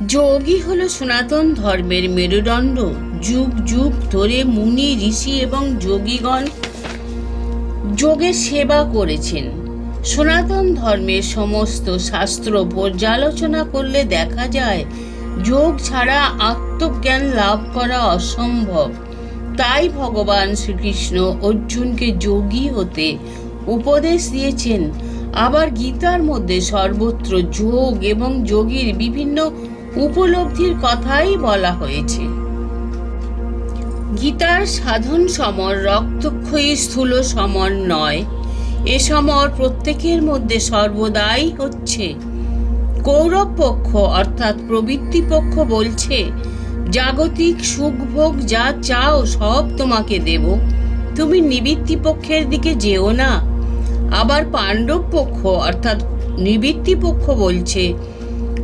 যোগী হলো সনাতন ধর্মের মেরুদণ্ড। যুগ যুগ ধরে মুনি, ঋষি এবং যোগীগণ যোগের সেবা করেছেন। সনাতন ধর্মের সমস্ত শাস্ত্র পর্যালোচনা করলে দেখা যায়, যোগ ছাড়া আত্মজ্ঞান লাভ করা অসম্ভব। তাই ভগবান শ্রীকৃষ্ণ অর্জুনকে যোগী হতে উপদেশ দিয়েছেন। আবার গীতার মধ্যে সর্বত্র যোগ এবং যোগীর বিভিন্ন উপলব্ধির কথাই বলা হয়েছে। গীতার সাধন সমর, রক্তক্ষয়ী স্থূল সমর নয়। এ সমর প্রত্যেকের মধ্যে সর্বদাই হচ্ছে। কৌরব পক্ষ অর্থাৎ প্রবৃত্তি পক্ষ বলছে, জাগতিক সুখভোগ যা চাও সব তোমাকে দেব। তুমি নিবৃত্তি পক্ষের দিকে যেও না। আবার পাণ্ডব পক্ষ অর্থাৎ নিবৃত্তি পক্ষ বলছে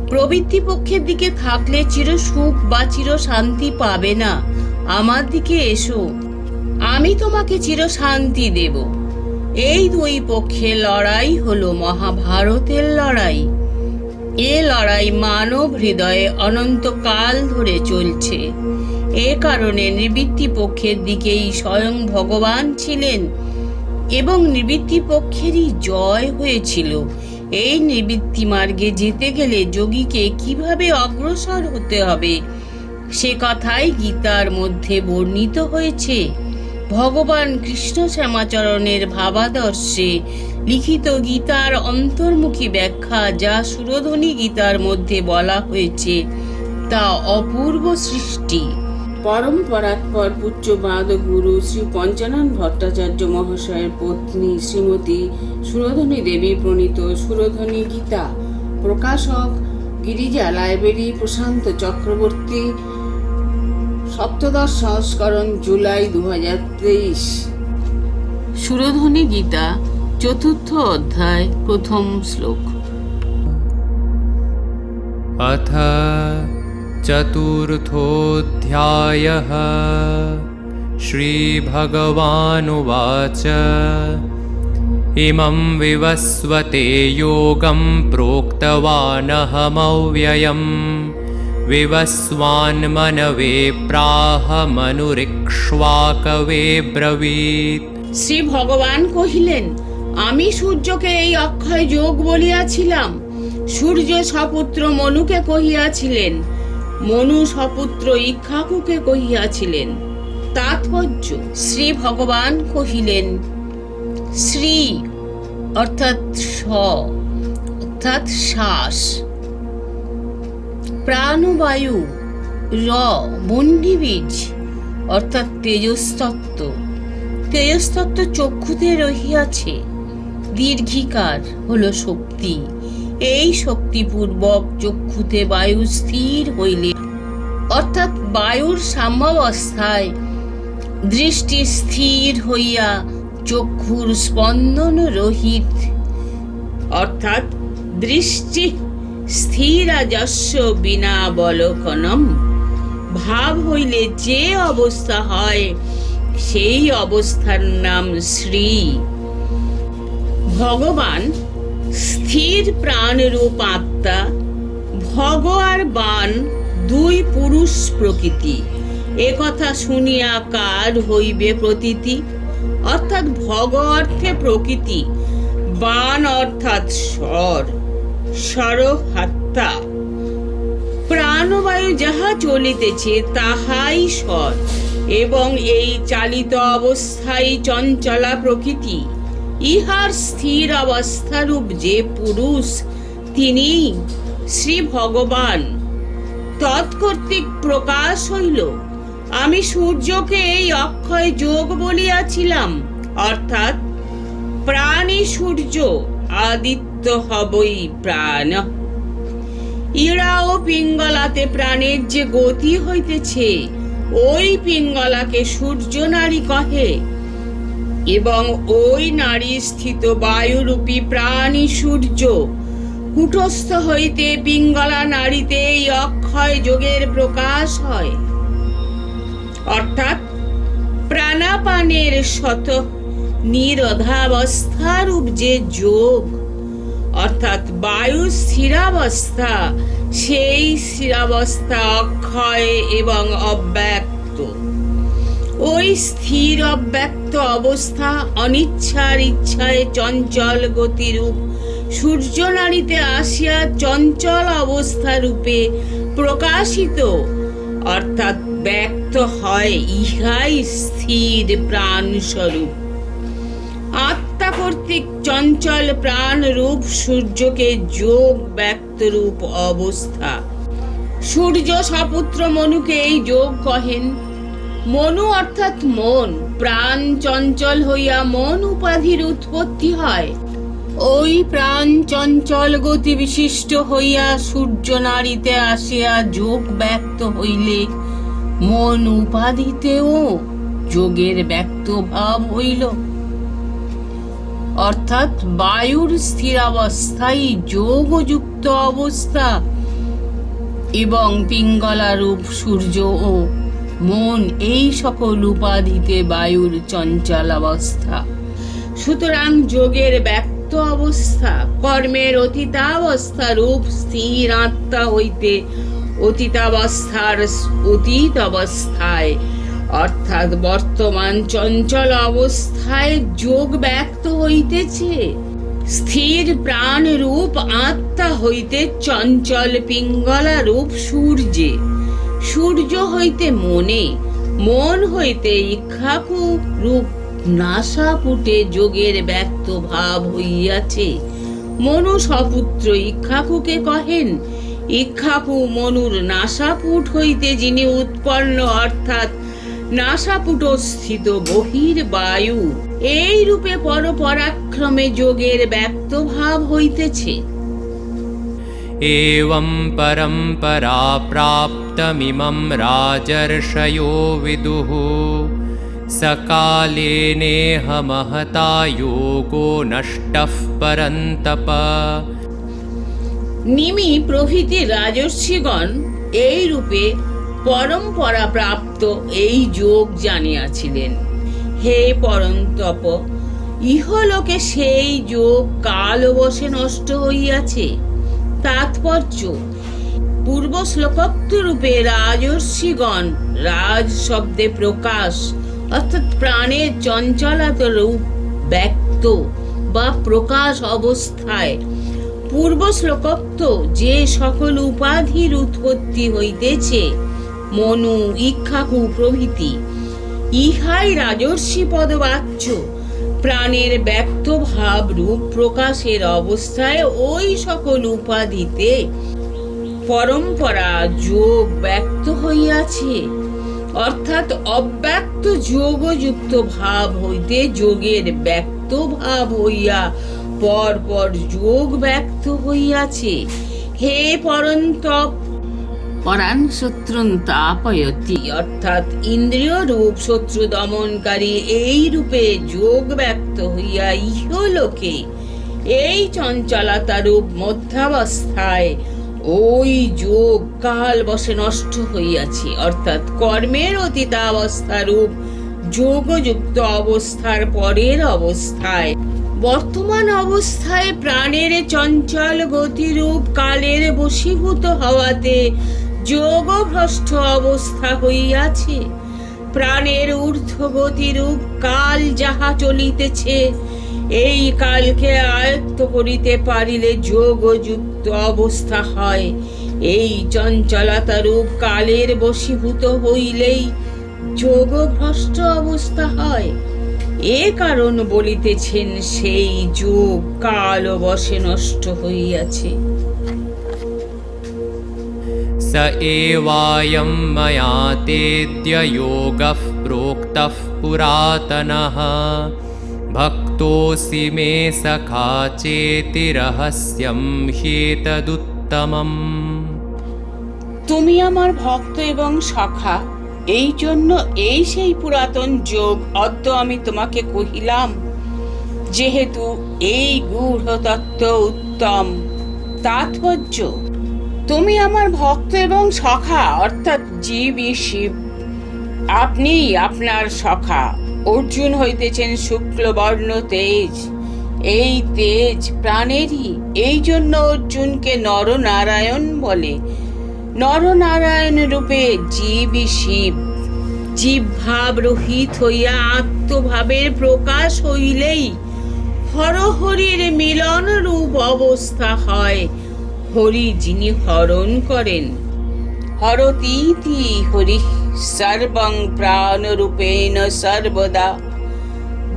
প্রবৃত্তি পক্ষের দিকে থাকলে চির সুখ বা চির শান্তি পাবে না। আমার দিকে এসো। আমি তোমাকে চির শান্তি দেব। এই দুই পক্ষের লড়াই হলো মহাভারতের লড়াই। এ লড়াই মানব হৃদয়ে অনন্তকাল ধরে চলছে। এ কারণে নিবৃত্তি পক্ষের দিকেই স্বয়ং ভগবান ছিলেন এবং নিবৃত্তি পক্ষেরই জয় হয়েছিল। এই নিবৃত্তি মার্গে যেতে গেলে যোগীকে কীভাবে অগ্রসর হতে হবে? সে কথাই গীতার মধ্যে বর্ণিত হয়েছে। ভগবান কৃষ্ণ শ্যামাচরণের ভাবাদর্শে লিখিত গীতার অন্তর্মুখী ব্যাখ্যা যা সুরধ্বনি গীতার মধ্যে বলা হয়েছে, তা অপূর্ব সৃষ্টি। পরম পরাৎপর পুচ্যবাদ গুরু শ্রী পঞ্চানন ভট্টাচার্য মহাশয়ের পত্নী শ্রীমতী সুরধ্বনি দেবী প্রণীত সুরধ্বনি গীতা। প্রকাশক গিরিজা লাইব্রেরি প্রশান্ত চক্রবর্তী। সপ্তদশ সংস্করণ জুলাই দু হাজার তেইশ। সুরধ্বনি গীতা, চতুর্থ অধ্যায়, প্রথম শ্লোক। अथ चतुर्थोऽध्यायः श्रीभगवानुवाच इमं विवस्वते योगं प्रोक्तवानहमव्ययम् विवस्वान्मनवे प्राहमनुरिक्ष्वाकवे ब्रवीत् শ্রী ভগবান কহিলেন আমি সূর্যকে এই অক্ষয় যোগ বলিয়াছিলাম সূর্য সপুত্র মনুকে কহিয়াছিলেন মনু সপুত্র ইক্ষাকুকে কহিয়াছিলেন, তাৎপর্য, শ্রী ভগবান কহিলেন, শ্রী, অর্থাৎ স, অর্থাৎ শ্বাস। প্রাণবায়ু, র, মন্ডিবীজ, অর্থাৎ তেজস্তত্ত্ব। তেজস্তত্ত্ব চক্ষুতে রহিয়াছে, দীর্ঘিকার হল শক্তি। এই শক্তিপূর্বক চক্ষুতে বায়ু স্থির হইলে, অর্থাৎ বায়ুর সাম্যাবস্থায় দৃষ্টি স্থির হইয়া চক্ষুর স্পন্দন রহিত, অর্থাৎ দৃষ্টি স্থিরাজস্য বিনা বলকনম। ভাব হইলে যে অবস্থা হয়, সেই অবস্থার নাম শ্রী। ভগবান স্থির প্রাণরূপ আত্মা ভগ আর বান দুই পুরুষ প্রকৃতি। এ কথা শুনিয়া কার হইবে প্রতীতি? অর্থাৎ ভগ অর্থে প্রকৃতি বান অর্থাৎ স্বর স্বর হাত্তা প্রাণবায়ু যাহা চলিতেছে, তাহাই স্বর, এবং এই চালিত অবস্থায় চঞ্চলা প্রকৃতি। ইহার স্থির অবস্থারূপ যে পুরুষ তিনি শ্রী ভগবান। তৎকর্তৃক প্রকাশ হইল, আমি সূর্যকে এই অক্ষয় যোগ বলিয়াছিলাম, অর্থাৎ প্রাণী সূর্য আদিত্য হবই প্রাণ। ইড়া ও পিঙ্গলাতে প্রাণের যে গতি হইতেছে, ওই পিঙ্গলাকে সূর্য নারী কহে এবং ওই নারী স্থিত বায়ুরূপী প্রাণী সূর্য। কুটস্থ হইতে পিঙ্গলা নারীতে এই অক্ষয় যোগের প্রকাশ হয়। অর্থাৎ প্রাণাপানের শত নিরধাবস্থারূপ যে যোগ, অর্থাৎ বায়ু স্থিরাবস্থা, সেই স্থিরাবস্থা অক্ষয় এবং অব্যক্ত। ওই স্থির অব্যক্ত অবস্থা, অনিচ্ছার ইচ্ছায় চঞ্চল গতিরূপ। সূর্যনারীতে আসিয়া চঞ্চল অবস্থা রূপে প্রকাশিত। অর্থাৎ ব্যক্ত হয়, ইহাই স্থির প্রাণ স্বরূপ আত্মা কর্তৃক চঞ্চল প্রাণ রূপ সূর্যকে যোগ ব্যক্ত রূপ অবস্থা। সূর্য সপুত্র মনুকে এই যোগ কহেন মনু অর্থাৎ মন, প্রাণ চঞ্চল হইয়া মন উপাধির উৎপত্তি হয়। ওই প্রাণ চঞ্চল গতি বিশিষ্ট হইয়া সূর্য নারীতে আসিয়া যোগ ব্যক্ত হইলে মন উপাধিতেও যোগের ব্যক্ত ভাব হইল। অর্থাৎ বায়ুর স্থিরাবস্থায় যোগযুক্ত অবস্থা এবং পিঙ্গলা রূপ সূর্য ও মন, এই সকল উপাধিতে বায়ুর চঞ্চল অবস্থা সুতরাং যোগের ব্যক্ত অবস্থা, কর্মের অতীতাবস্থা রূপ স্থির আত্মা হইতে অতীতাবস্থার অতীত অবস্থায়, অর্থাৎ বর্তমান চঞ্চল অবস্থায় যোগ ব্যক্ত হইতেছে। স্থির প্রাণ রূপ আত্মা হইতে চঞ্চল পিঙ্গলা রূপ সূর্যে। সূর্য হইতে মনে, মন হইতে ইক্ষাকু রূপ নাসাপুটে যোগের ব্যক্ত ভাব হইয়াছে। মনু সপুত্র ইক্ষাকুকে কহেন ইক্ষাকু মনুর নাসাপুট হইতে যিনি উৎপন্ন, অর্থাৎ নাসাপুট স্থিত বহির বায়ু, এই রূপে পরপরাক্রমে যোগের ব্যক্ত ভাব হইতেছে। एवं परम्परा प्राप्तमिमं राजर्षयो विदुः सकालेनेह महता योगो नष्टः परन्तप নিমি প্রভৃতি রাজর্ষিগণ এই রূপে পরম্পরা প্রাপ্ত এই যোগ জানিয়াছিলেন হে পরন্তপ ইহলোকে সেই যোগ কালবশে নষ্ট হইয়াছে তাৎপর্য। পূর্ব শ্লোকোক্ত রূপে রাজর্ষিগণ রাজ শব্দে প্রকাশ, অর্থাৎ প্রাণের চঞ্চলাত রূপ ব্যক্ত বা প্রকাশ অবস্থায়। পূর্ব শ্লোকোক্ত যে সকল উপাধির উৎপত্তি হইতেছে, মনু, ইক্ষাকু প্রভৃতি, ইহাই রাজর্ষি পদবাচ্য প্রাণের ব্যক্ত ভাব রূপ প্রকাশের অবস্থায় ওই সকল উপাধিতে পরম্পরা যোগ ব্যক্ত হইয়াছে। অর্থাৎ অব্যক্ত যোগযুক্ত ভাব হইতে যোগের ব্যক্ত ভাব হইয়া পর পর যোগ ব্যক্ত হইয়াছে। হে পরন্তপ পরাণ শত্রুন তাপয়তি, অর্থাৎ ইন্দ্রিয় রূপ শত্রু দমনকারী এই রূপে যোগ ব্যক্ত হইয়া ইহলোকে এই চঞ্চলতা রূপ মধ্যাবস্থায় ওই যোগ কাল বসে নষ্ট হইয়াছে, অর্থাৎ কর্মের অতীতাবস্থা রূপ যোগযুক্ত অবস্থার পরের অবস্থায়। বর্তমান অবস্থায় প্রাণের চঞ্চল গতিরূপ কালের বশীভূত হওয়াতে যোগভ্রষ্ট অবস্থা হইয়াছে। প্রাণের ঊর্ধ্ব গতিরূপ কাল যাহা চলিতেছে, এই কালকে আয়ত্ত করিতে পারিলে যোগযুক্ত অবস্থা হয়। এই চঞ্চলতা রূপ কালের বশীভূত হইলেই যোগভ্রষ্ট অবস্থা হয়। এ কারণ বলিতেছেন সেই যোগ কাল বসে নষ্ট হইয়াছে। स एवायं मया तेद्य योगः प्रोक्तः पुरातनः भक्तोऽसि मे सखा चेति रहस्यं ह्येतदुत्तमम् তুমি আমার ভক্ত এবং সখা এই জন্য এই সেই পুরাতন যোগ অদ্য আমি তোমাকে কহিলাম যেহেতু এই গূঢ় তত্ত্ব উত্তম তাৎপর্য তুমি আমার ভক্ত এবং সখা, অর্থাৎ জীবই শিব। আপনি আপনার সখা। অর্জুন হইতেছেন শুক্লবর্ণ তেজ। এই তেজ প্রাণেরই। এই জন্য অর্জুনকে নরনারায়ণ বলে। নরনারায়ণ রূপে জীবই শিব। জীব ভাব রহিত হইয়া আত্মভাবের প্রকাশ হইলেই হরহরির মিলন রূপ অবস্থা হয়। হরি যিনি হরণ করেন। হরতীতি হরি সর্বং প্রাণরূপেণ সর্বদা।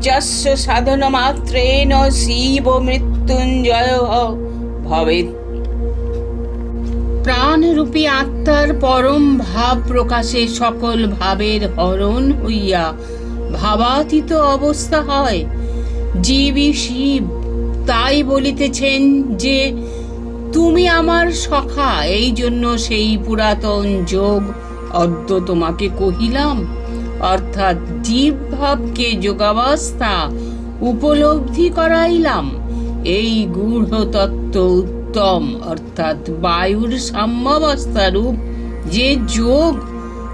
যস্য সাধন মাত্রেণ শিব মৃত্যুঞ্জয় ভবেৎ। প্রাণরূপী আত্মার পরম ভাব প্রকাশে সকল ভাবের হরণ হইয়া ভাবাতীত অবস্থা হয়। জীবই শিব তাই বলিতেছেন যে তুমি আমার সখা, এই জন্য সেই পুরাতন যোগ অদ্য তোমাকে কহিলাম। অর্থাৎ জীব ভাবকে যোগাবস্থা উপলব্ধি করাইলাম। এই গূঢ় তত্ত্ব উত্তম, অর্থাৎ বায়ুর সাম্যাবস্থা রূপ, যে যোগ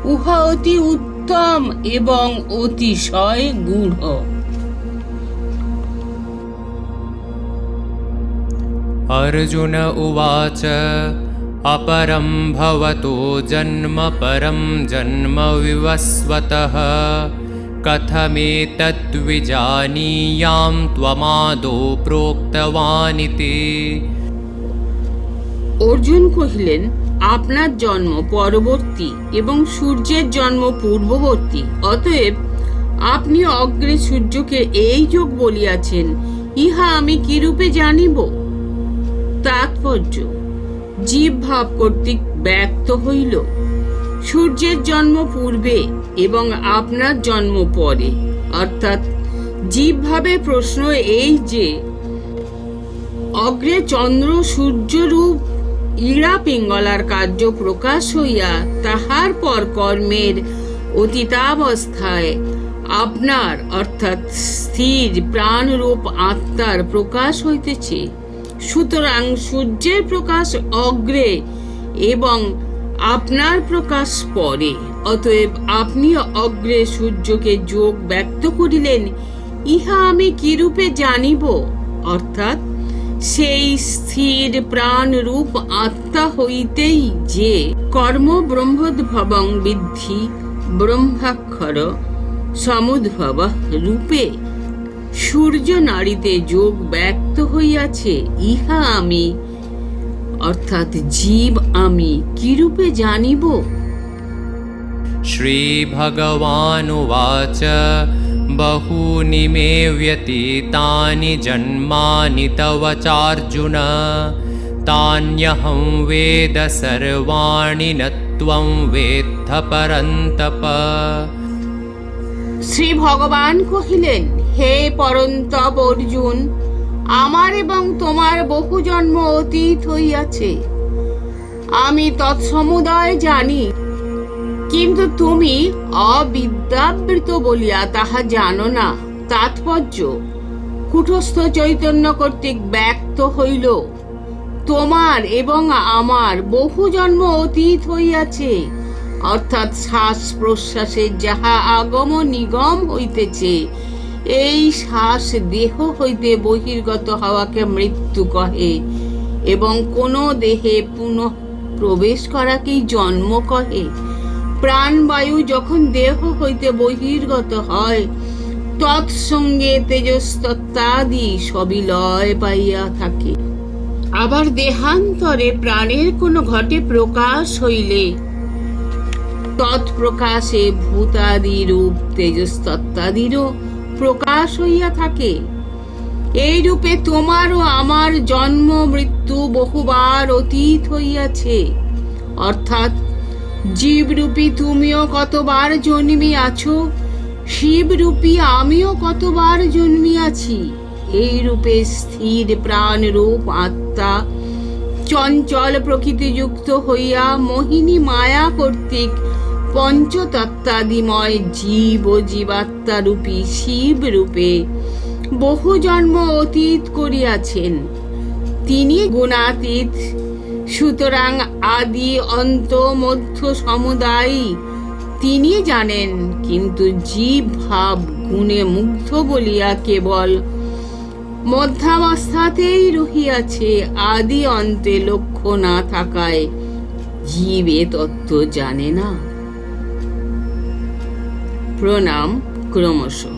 উহা অতি উত্তম এবং অতিশয় গূঢ়। अर्जुन उवाच अपरं भवतो जन्म परं जन्म विवस्वतः कथमेतद्विजानीयां त्वमादौ प्रोक्तवानिति অর্জুন কহিলেন আপনার জন্ম পরবর্তী এবং সূর্যের জন্ম পূর্ববর্তী অতএব আপনি অগ্রে সূর্যকে এই যোগ বলিয়াছেন ইহা আমি কিরূপে জানিব তাৎপর্য। জীব ভাব কর্তৃক ব্যক্ত হইল। সূর্যের জন্ম পূর্বে এবং আপনার জন্ম পরে। অর্থাৎ জীব ভাবে প্রশ্ন এই যে, অগ্রে চন্দ্র সূর্যরূপ ইড়া পিঙ্গলার কার্য প্রকাশ হইয়া তাহার পর কর্মের অতীতাবস্থায় আপনার, অর্থাৎ স্থির প্রাণরূপ আত্মার প্রকাশ হইতেছে। সুতরাং সূর্যের প্রকাশ অগ্রে এবং আপনার প্রকাশ পরে। অতএব আপনি অগ্রে সূর্যকে যোগ ব্যক্ত করিলেন, ইহা আমি কিরূপে জানিব? অর্থাৎ সেই স্থির প্রাণ রূপ আত্মা হইতেই যে কর্ম ব্রহ্মোদ্ভবং বিদ্ধি ব্রহ্মাক্ষর সমুদ্ভব রূপে সূর্য নারীতে যোগ ব্যক্ত হইয়াছে ইহা আমি অর্থাৎ জীব আমি কিরূপে জানিব श्रीभगवानुवाच बहूनि मे व्यतीतानि जन्मानि तव चार्जुन तान्यहं वेद सर्वाणि न त्वं वेत्थ परन्तप শ্রী ভগবান কহিলেন হে পরন্তপ অর্জুন, আমার এবং তোমার বহু জন্ম অতীত হইয়াছে। আমি তৎসমুদয় জানি, কিন্তু তুমি অবিদ্যাবৃত বলিয়া তাহা জানো না। তাৎপর্য কুঠস্থ চৈতন্য কর্তৃক ব্যক্ত হইল, তোমার এবং আমার বহু জন্ম অতীত হইয়াছে। অর্থাৎ শ্বাস প্রশ্বাসের যাহা আগম নিগম হইতেছে এই শ্বাস দেহ হইতে বহির্গত হওয়াকে মৃত্যু কহে, এবং কোন দেহে পুনঃ প্রবেশ করাকেই জন্ম কহে। প্রাণবায়ু যখন দেহ হইতে বহির্গত হয়, তৎসঙ্গে তেজস্তত্ত্বাদি সবই লয় পাইয়া থাকে। আবার দেহান্তরে প্রাণের কোনো ঘটে প্রকাশ হইলে, তৎপ্রকাশে ভূতাদি রূপ তেজস্তত্ত্বাদিরও প্রকাশ হইয়া থাকে। এই রূপে তোমারও আমার জন্ম মৃত্যু বহুবার অতীত হইয়াছে। অর্থাৎ জীবরূপী তুমিও কতবার জন্মিয়াছো, শিবরূপী আমিও কতবার জন্মিয়াছি। এই রূপে স্থির প্রাণ রূপ আত্মা চঞ্চল প্রকৃতিযুক্ত হইয়া মোহিনী মায়া কর্তৃক পঞ্চতত্ত্বাদিময় জীব ও জীবাত্মা রূপী শিব রূপে বহু জন্ম অতীত করিয়াছেন। তিনি গুণাতীত, সুতরাং আদি অন্ত মধ্য সমুদায়ী। তিনি জানেন, কিন্তু জীব ভাব গুণে মুগ্ধ বলিয়া কেবল মধ্যাবস্থাতেই রহিয়াছে, আদি অন্তে লক্ষ্য না থাকায়। জীব এ তত্ত্ব জানে না। প্রণাম ক্রমশ।